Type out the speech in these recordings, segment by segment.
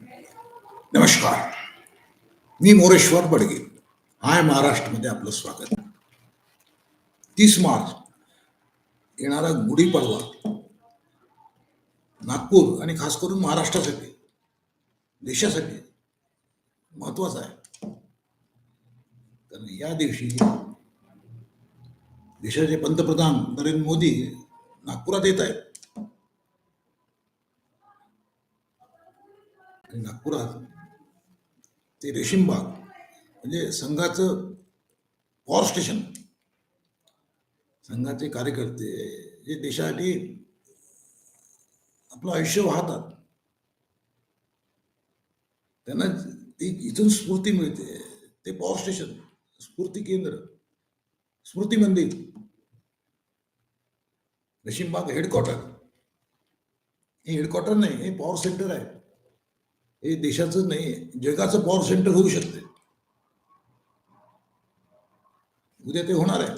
नमस्कार. मी मोरेश्वर बडगे. हाय महाराष्ट्रमध्ये आपलं स्वागत. तीस मार्च. येणारा गुढीपाडवा नागपूर आणि खास करून महाराष्ट्रासाठी. देशासाठी महत्त्वाचा आहे. कारण या दिवशी देशाचे पंतप्रधान नरेंद्र मोदी नागपुरात येत आहेत. आणि नागपुरात ते रेशीमबाग म्हणजे संघाचं पॉवर स्टेशन संघाचे कार्यकर्ते जे देशासाठी आपलं आयुष्य वाहतात. त्यांना ती इथून स्फूर्ती मिळते. ते पॉवर स्टेशन स्फूर्ती केंद्र स्मृती मंदिर. रेशीमबाग हेडक्वार्टर हे हेडक्वार्टर नाही हे पॉवर सेंटर आहे. हे देशाचं नाही, जगाचं पॉवर सेंटर होऊ शकते. उद्या ते होणार आहे.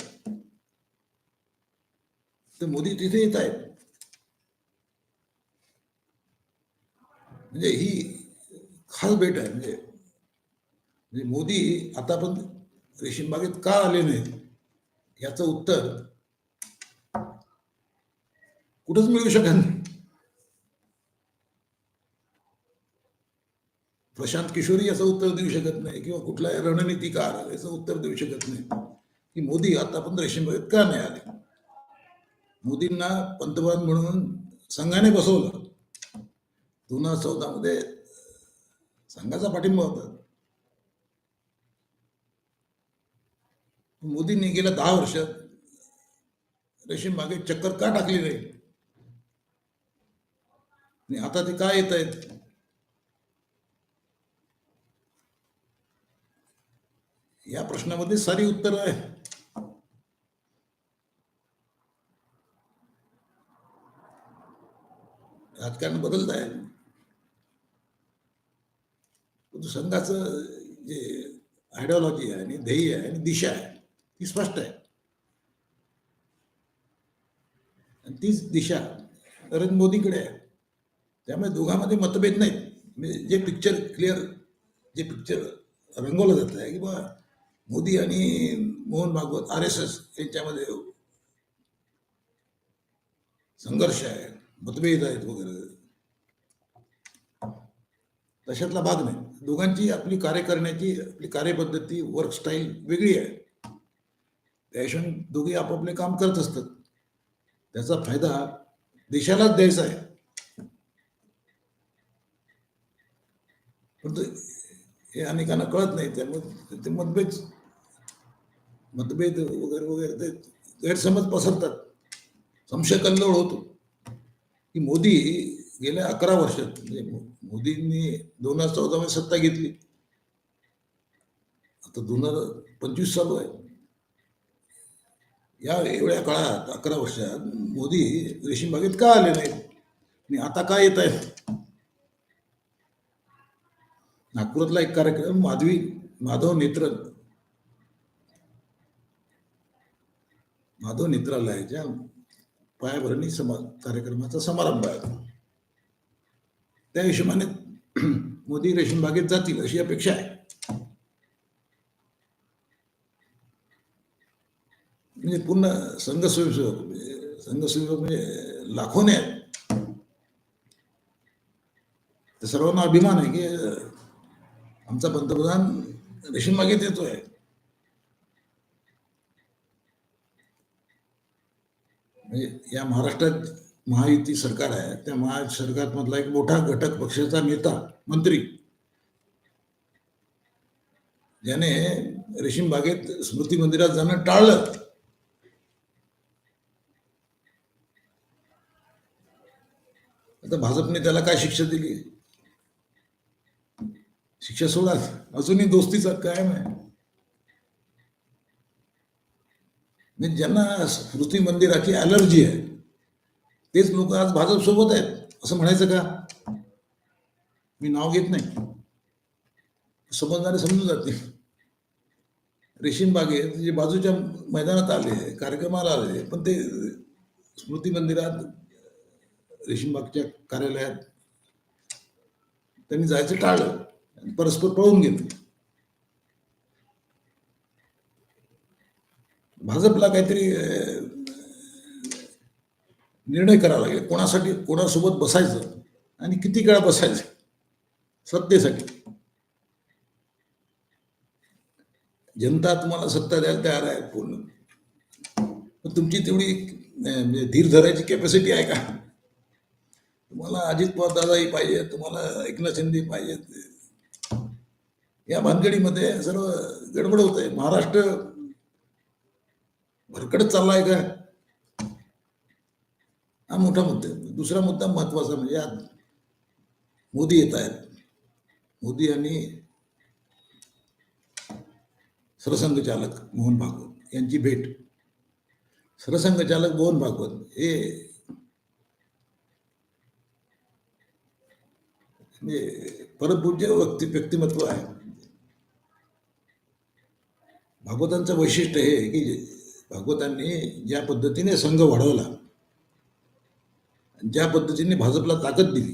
मोदी तिथे येत आहेत. म्हणजे ही खास भेट आहे. म्हणजे म्हणजे मोदी आता पण रेशीमबागेत का आले नाहीत? याचं उत्तर कुठंच मिळू शकत नाही. प्रशांत किशोरी याचं उत्तर देऊ शकत नाही किंवा कुठला रणनीतीकार याचं उत्तर देऊ शकत नाही. की मोदी आता पण रेशीमबागेत का नाही आले? मोदींना पंतप्रधान म्हणून संघाने बसवलं. दोन हजार चौदा मध्ये संघाचा पाठिंबा होता. मोदींनी गेल्या दहा वर्षात रेशीम बागेत चक्कर का टाकली नाही? आणि आता ते का येत आहेत? या प्रश्नामध्ये सारी उत्तर आहे. राजकारण बदलत आहे. संघाचं जे आयडिओलॉजी आहे आणि ध्येय आहे आणि दिशा आहे ती स्पष्ट आहे. आणि तीच दिशा नरेंद्र मोदीकडे आहे. त्यामुळे दोघांमध्ये मतभेद नाहीत. म्हणजे जे पिक्चर क्लिअर जे पिक्चर रंगवलं जात आहे की बा मोदी आणि Mohan Bhagwat R S S यांच्यामध्ये संघर्ष आहे मतभेद आहेत वगैरे. तशातला भाग नाही. दोघांची आपली कार्य करण्याची आपली कार्यपद्धती वर्क स्टाईल वेगळी आहे. त्या हिशोबाने दोघे आपापले काम करत असतात. त्याचा फायदा देशालाच द्यायचा आहे. पण हे अनेकांना कळत नाही त्यामुळे ते मतभेद मतभेद वगैरे वगैरे ते गैरसमज पसरतात. संशय कल्लोळ होतो. की मोदी गेल्या अकरा वर्षात म्हणजे मोदींनी दोन हजार चौदा मध्ये सत्ता घेतली. आता दोन हजार पंचवीस चालू आहे. या एवढ्या काळात अकरा वर्षात मोदी रेशीम बागेत का आले नाहीत? आणि आता का येत आहेत? नागपुरातला एक कार्यक्रम माधवी माधव नेत्र माधव नेत्रालयाच्या पायाभरणी समा कार्यक्रमाचा समारंभ आहे. त्या हिशोबाने मोदी रेशीम बागेत जातील अशी अपेक्षा आहे. म्हणजे पूर्ण संघ स्वयंसेवक म्हणजे संघ स्वयंसेवक म्हणजे लाखोने आहेत. तर सर्वांना अभिमान आहे की आमचा पंतप्रधान रेशीम बागेत येतोय. म्हणजे या महाराष्ट्रात महायुती सरकार आहे त्या महा सरकारमधला एक मोठा घटक पक्षाचा नेता मंत्री. ज्याने रेशीम बागेत स्मृती मंदिरात जाणं टाळलं. आता भाजपने त्याला काय शिक्षा दिली? शिक्षा सोडा. अजूनही दोस्तीचा कायम आहे. म्हणजे ज्यांना स्मृती मंदिराची ॲलर्जी आहे तेच लोक आज भाजप सोबत आहेत. असं म्हणायचं का? मी नाव घेत नाही. समजणारे समजून जाते रेशीम बागेत जे बाजूच्या मैदानात आले कार्यक्रमाला आले पण ते स्मृती मंदिरात रेशीमबागच्या कार्यालयात त्यांनी जायचं टाळलं. आणि परस्पर पळून गेले. भाजपला काहीतरी निर्णय करावा लागेल. कोणासाठी कोणासोबत बसायचं आणि किती काळ बसायचं? सत्तेसाठी. जनता तुम्हाला सत्ता द्यायला तयार आहे पूर्ण. पण तुमची तेवढी म्हणजे धीर धरायची कॅपॅसिटी आहे का? तुम्हाला अजित पवार दादाही पाहिजे तुम्हाला एकनाथ शिंदे पाहिजेत या भानगडीमध्ये सर्व गडबड होत आहे महाराष्ट्र भरकडत चाललाय का? हा मोठा मुद्दा दुसरा मुद्दा महत्त्वाचा म्हणजे आज मोदी येत आहेत. मोदी आणि सरसंघचालक मोहन भागवत यांची भेट. सरसंघचालक मोहन भागवत हे म्हणजे परपूज्य व्यक्ती व्यक्तिमत्व आहे. भागवतांचं वैशिष्ट्य हे आहे की भागवतांनी ज्या पद्धतीने संघ वाढवला ज्या पद्धतीने भाजपला ताकद दिली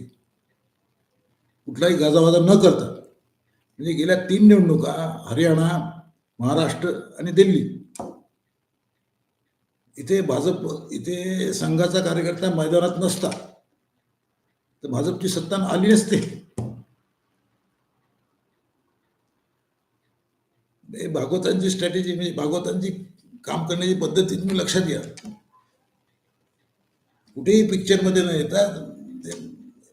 कुठलाही गाजावाजा न करता म्हणजे गेल्या तीन निवडणुका हरियाणा महाराष्ट्र आणि दिल्ली इथे भाजप इथे संघाचा कार्यकर्ता मैदानात नसता तर भाजपची सत्ता आली नसते. भागवतांची स्ट्रॅटेजी म्हणजे भागवतांची काम करण्याची पद्धती तुम्ही लक्षात घ्या. कुठेही पिक्चरमध्ये न येता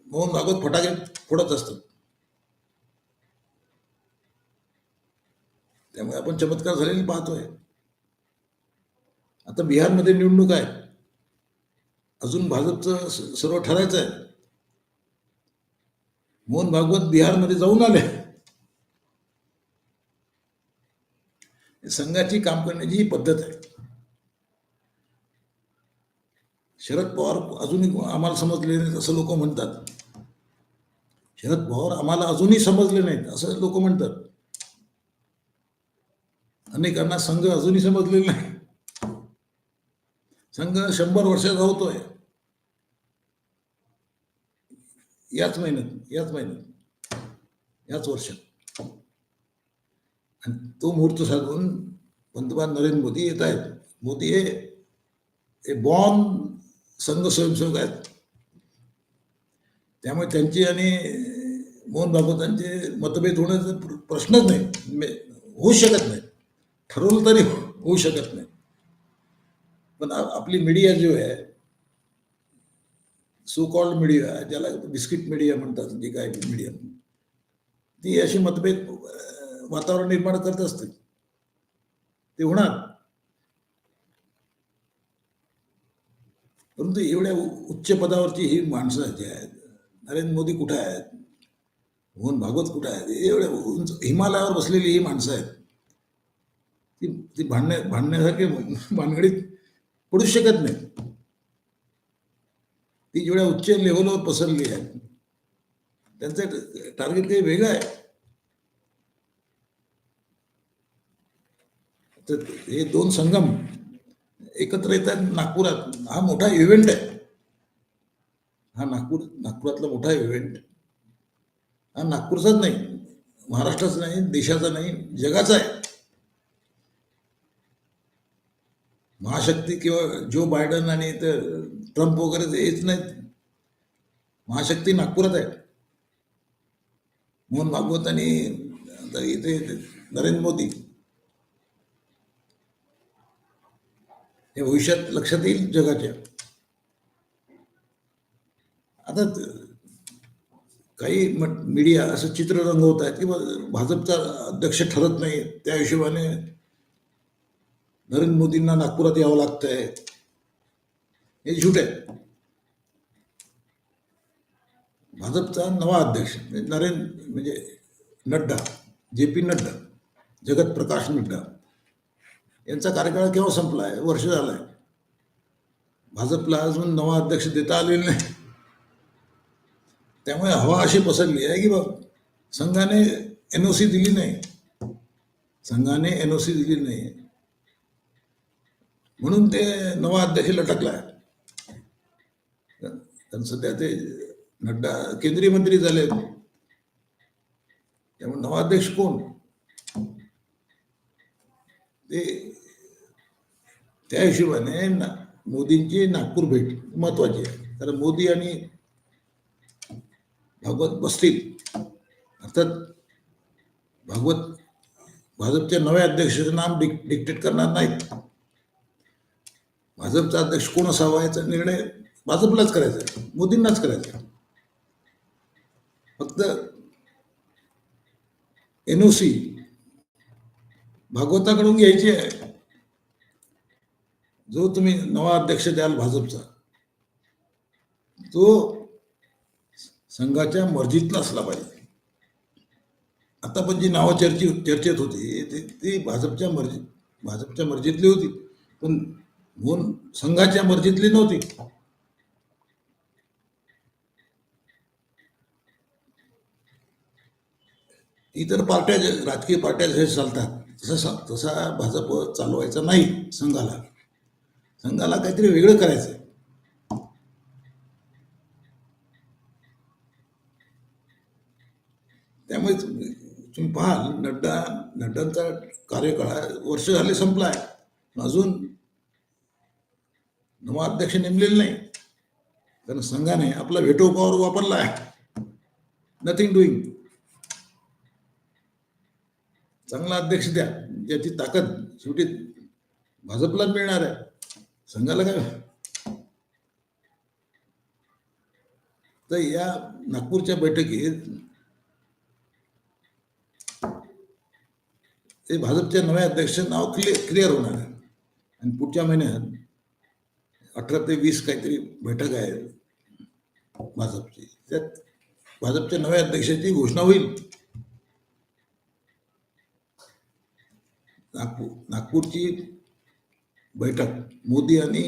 मोहन भागवत फटाके फोडत असतात. त्यामुळे आपण चमत्कार झालेले पाहतोय. आता बिहारमध्ये निवडणूक आहे. अजून भाजपचं सर्व ठरायचं आहे. मोहन भागवत बिहारमध्ये जाऊन आले. संघाची काम करण्याची ही पद्धत आहे. शरद पवार अजूनही आम्हाला समजले नाहीत असं लोक म्हणतात. शरद पवार आम्हाला अजूनही समजले नाहीत असं लोक म्हणतात. अनेकांना संघ अजूनही समजलेला नाही. संघ शंभर वर्षाचा होतोय याच महिन्यात याच महिन्यात याच वर्षात. आणि तो मुहूर्त साधून पंतप्रधान नरेंद्र मोदी येत आहेत. मोदी हे हे संघ स्वयंसेवक आहेत. त्यामुळे त्यांची आणि मोहन भागवतांचे मतभेद होण्याचा प्र- प्रश्नच नाही. होऊ शकत नाही. ठरवलं तरी होऊ शकत नाही. पण आपली मीडिया जो आहे सो कॉल्ड मीडिया ज्याला बिस्किट मीडिया म्हणतात जे काय मीडिया ती अशी मतभेद वातावरण निर्माण करत असते. ते होणार. परंतु एवढ्या उच्च पदावरची ही माणसं जी आहेत नरेंद्र मोदी कुठे आहेत? मोहन भागवत कुठे आहेत? एवढ्या उंच हिमालयावर बसलेली ही माणसं आहेत. ती ती भांडण्या भांडण्यासारखे भानगडीत पडू शकत नाही. ती जेवढ्या उच्च लेवलवर पसरली आहे त्यांचं टार्गेट काही वेगळं आहे. तर हे दोन संगम एकत्र येतात नागपुरात. हा मोठा इव्हेंट आहे. हा नागपूर नागपुरातला मोठा इव्हेंट हा नागपूरचाच नाही महाराष्ट्राचा नाही देशाचा नाही जगाचा आहे. महाशक्ती किंवा जो बायडन आणि तर ट्रम्प वगैरे हेच नाहीत. महाशक्ती नागपुरात आहे. मोहन भागवत आणि इथे नरेंद्र मोदी. हे भविष्यात लक्षात येईल जगाच्या. आता काही मीडिया असं चित्र रंगवत आहेत किंवा भाजपचा अध्यक्ष ठरत नाही. त्या हिशोबाने नरेंद्र मोदींना नागपुरात यावं लागतंय. हे झूट आहे. भाजपचा नवा अध्यक्ष म्हणजे नरेंद्र म्हणजे नड्डा जे पी नड्डा जगत प्रकाश नड्डा. यांचा कार्यकाळ केव्हा संपला आहे वर्ष झालं आहे भाजपला अजून नवा अध्यक्ष देता आलेला नाही. त्यामुळे हवा अशी पसरली आहे की बघ संघाने एन ओ सी दिली नाही. संघाने एन ओ सी दिली नाही. म्हणून ते नवा अध्यक्ष लटकला कारण सध्या ते नड्डा केंद्रीय मंत्री झाले त्यामुळे नवा अध्यक्ष कोण? ते त्या हिशोबाने ना- मोदींची नागपूर भेट महत्वाची आहे. कारण मोदी आणि भागवत बसतील अर्थात भागवत भाजपच्या नव्या अध्यक्षाचं नाम डिक डिक्टेट करणार नाहीत. भाजपचा अध्यक्ष कोण असावा याचा निर्णय भाजपलाच करायचा मोदींनाच करायचा आहे. फक्त एनओसी भागवताकडून घ्यायची आहे. जो तुम्ही नवा अध्यक्ष द्याल भाजपचा तो संघाच्या मर्जीतला असला पाहिजे. आता पण जी नावं चर्चे चर्चेत होती ते ती भाजपच्या मर्जी भाजपच्या मर्जीतली होती. पण म्हणून संघाच्या मर्जीतली नव्हती. इतर पार्ट्या राजकीय पार्ट्या हे चालतात. तसं तसा भाजप चालवायचा नाही संघाला. संघाला काहीतरी वेगळं करायचं त्यामुळे तुम्ही पाहाल नड्डा नड्डांचा कार्यकाळ वर्ष झाले संपला आहे अजून नवा अध्यक्ष नेमलेले नाही. कारण संघाने आपला व्हेटो पॉवर वापरला आहे नथिंग डुईंग चांगला अध्यक्ष द्या. ज्याची ताकद शेवटी भाजपला मिळणार आहे. संघाला काय तर या नागपूरच्या बैठकीत ते भाजपच्या नव्या अध्यक्ष नाव क्लिअर क्लिअर होणार आहे. आणि पुढच्या महिन्यात अठरा ते वीस काहीतरी बैठक आहे भाजपची. त्यात भाजपच्या नव्या अध्यक्षाची घोषणा होईल. नागपूर नागपूरची बैठक मोदी आणि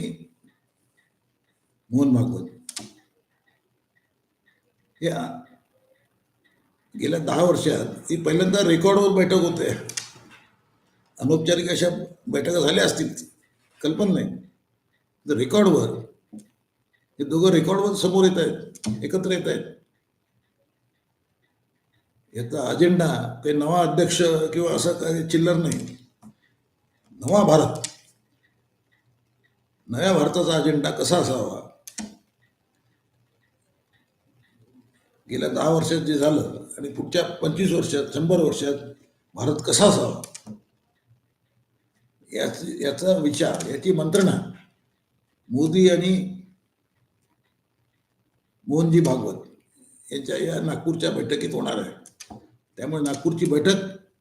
मोहन भागवत. या गेल्या दहा वर्षात ही पहिल्यांदा रेकॉर्डवर बैठक होते. अनौपचारिक अशा बैठका झाल्या असतील कल्पना नाही. तर रेकॉर्डवर हे दोघं रेकॉर्डवर समोर येत आहेत एकत्र येत आहेत. याचा अजेंडा काही नवा अध्यक्ष किंवा असं काही चिल्लर नाही. नवा भारत. नव्या भारताचा अजेंडा कसा असावा? गेल्या दहा वर्षात जे झालं आणि पुढच्या पंचवीस वर्षात शंभर वर्षात भारत कसा असावा? याच याचा विचार याची मंत्रणा मोदी आणि मोहनजी भागवत यांच्या या नागपूरच्या बैठकीत होणार आहे. त्यामुळे नागपूरची बैठक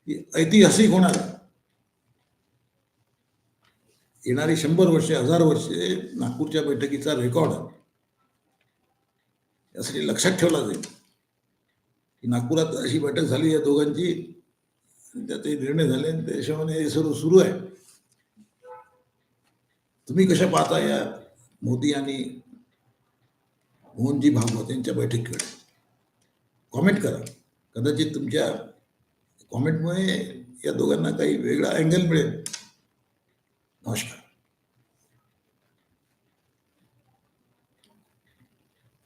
ही ऐतिहासिक होणार आहे. येणारी शंभर वर्षे हजार वर्षे नागपूरच्या बैठकीचा रेकॉर्ड यासाठी लक्षात ठेवला जाईल की नागपुरात अशी बैठक झाली या दोघांची. आणि निर्णय झाले आणि त्याच्यामुळे हे सर्व सुरू आहे. तुम्ही कशा पाहता या मोदी आणि मोहनजी भागवत यांच्या बैठकीकडे? कॉमेंट करा. कदाचित तुमच्या कॉमेंटमुळे या दोघांना काही वेगळा अँगल मिळेल. नमस्कार